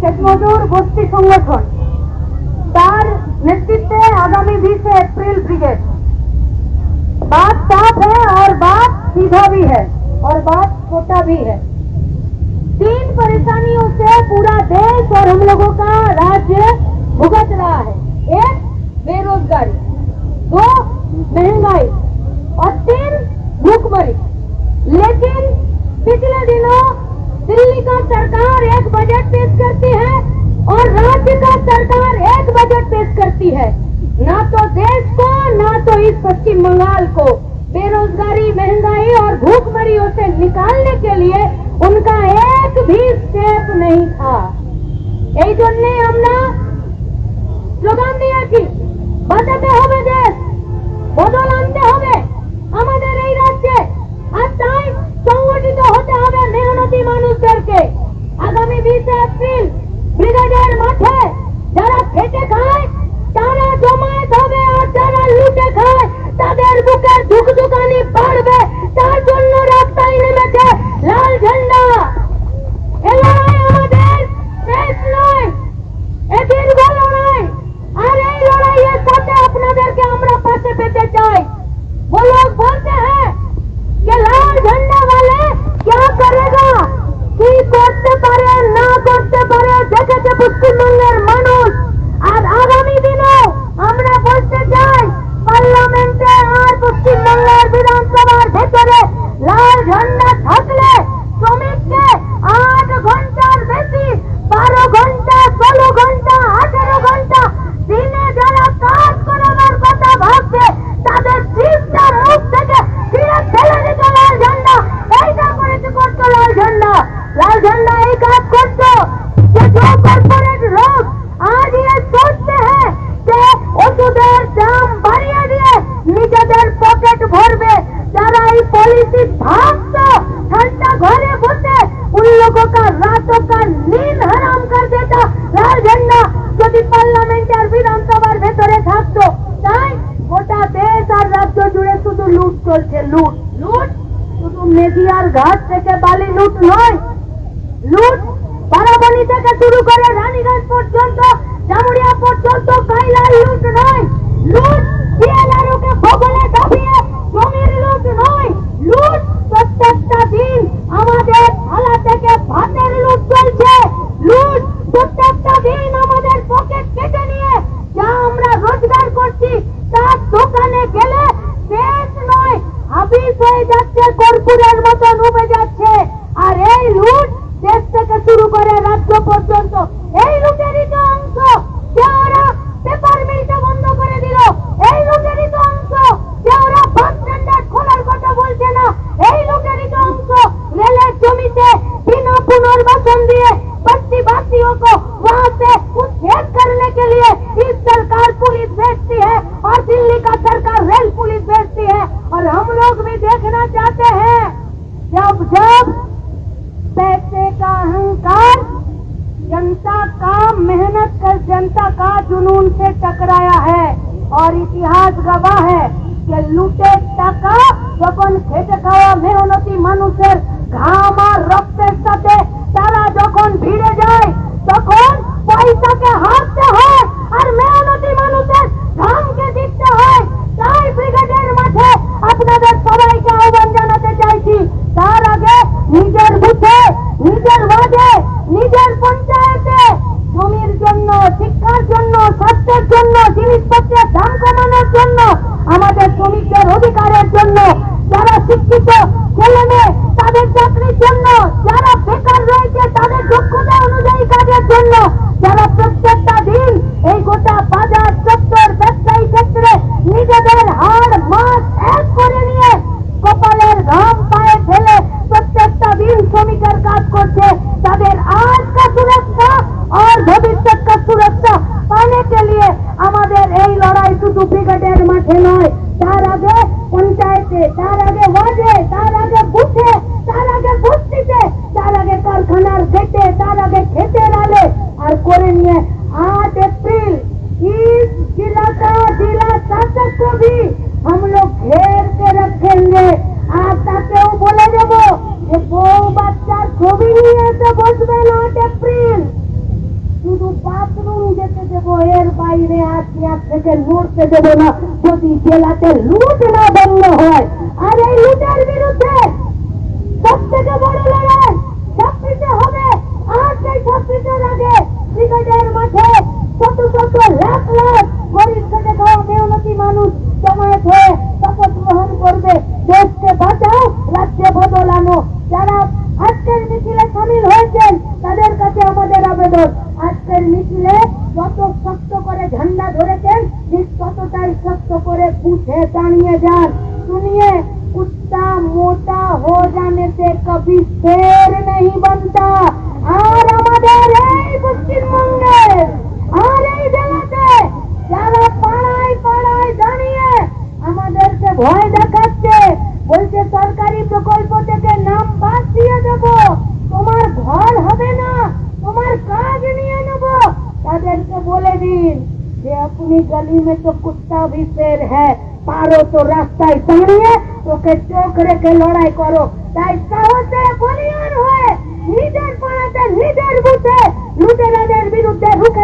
শ্বেতমজুর বস্তি সংগঠন তার নেতৃত্বে आगामी बीस अप्रैल ब्रिगेड बात साफ है और बात सीधा भी है और बात छोटा भी है तीन परेशानियों से पूरा देश और हम लोगों का राज्य भुगत रहा है एक बेरोजगारी दो महंगाई और तीन भूखमरी लेकिन पिछले दिनों दिल्ली का सरकार सकती है ना तो देश को ना तो इस पश्चिम बंगाल को बेरोजगारी महंगाई और भूखमरी से निकालने के लिए उनका एक भी स्टेप नहीं था यही जो हमने स्लोगान दिया कि बदलते हो गए देश बदल आते हो गए हमारे यही राज्य आज टाइम संगठित होते हो गए मेहनती मानुष करके आगामी बीस अप्रैल ब्रिगेडियर है जरा फेटे खाए ভরবে যারা এই পলিসি ভাবত ঠান্ডা ঘরে বসে উন কা লাল ঝান্ডা যদি পার্লামেন্ট আর বিধানসভার ভেতরে থাকতো তাই গোটা দেশ আর রাজ্য জুড়ে শুধু লুট চলছে লুট লুট শুধু মেদিয়ার ঘাট থেকে বালি লুট নয় লুট বারাবণী থেকে শুরু করে রানীগঞ্জ পর্যন্ত জামুরিয়া পর্যন্ত কাইলার লুট নয় লুট দিন আমাদের থালা থেকে ভাতের লুট চলছে লুট প্রত্যেকটা দিন আমাদের পকেট কেটে নিয়ে যা আমরা রোজগার করছি তার দোকানে গেলে শেষ নয় হাবিব হয়ে যাচ্ছে কর্পূরের মতন ডুবে যাচ্ছে जनता का जुनून से टकराया है और इतिहास गवाह है कि लूटे टका वपन खेत खावा मेहनति मनुष्य घामा रक्त सते तारा जखन भिड़े जाए तखन पैसा के हाथ से है और मेहनति मनुष्य घाम के दिखते है ताई ब्रिगेडियर मठे अपने दर सबाई के आह्वान जानते चाहती तार आगे निजर बुद्धे निजर वादे निजर पंचायतें জন্য শিক্ষার জন্য স্বাস্থ্যের জন্য জিনিসপত্রের দাম কমানোর জন্য আমাদের শ্রমিকদের অধিকারের জন্য যারা শিক্ষিত ছেলে মেয়ে তাদের চাকরির জন্য যারা বেকার Good night. থেকে লড়তে দেব না যদি জেলাতে লুট না বন্ধ হয় আর এই লুটের বিরুদ্ধে সব থেকে বড় লড়াই ও জামেতে কবি শের नही बनता आ रमो दे रे পশ্চিম মන්නේ আ রে জেলাতে যারা পলাই পলাই দنيه আমাদেরকে ভয় দেখাতো বলে সরকারি প্রকল্পের নাম বাস দিয়া দেবো তোমার ঘর হবে না তোমার কাজ নি অনুভব তাদেরকে বলে দিন যে অপুনী গলি মে সব কুত্তা ভি শের है হ্যাঁ, পারো তো রাস্তায় দাঁড়িয়ে ওকে চোখ রেখে লড়াই করো তাই সাহসে বলিয়ান হয়ে নিজের পাড়াতে নিজের বুথে লুটেরাদের বিরুদ্ধে রুখে